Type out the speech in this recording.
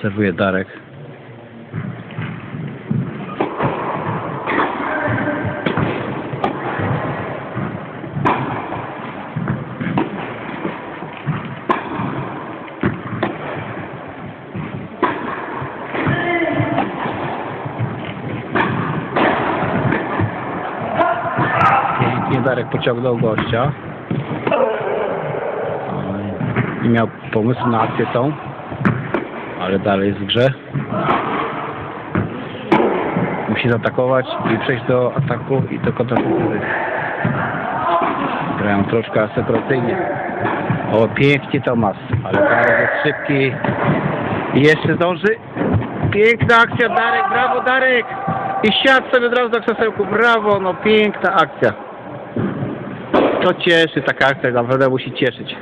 Obserwuje Darek. Pięknie Darek pociągnął gościa. Nie miał pomysłu na akcję tą, ale dalej jest w grze. Musi zaatakować i przejść do ataku i do kontrataku. Grają troszkę asekuracyjnie. O, pięknie Tomas, ale Darek jest szybki. I jeszcze zdąży. Piękna akcja Darek, brawo Darek! I siadł sobie od razu do krzesełku, brawo, no piękna akcja. To cieszy, taka akcja naprawdę musi cieszyć.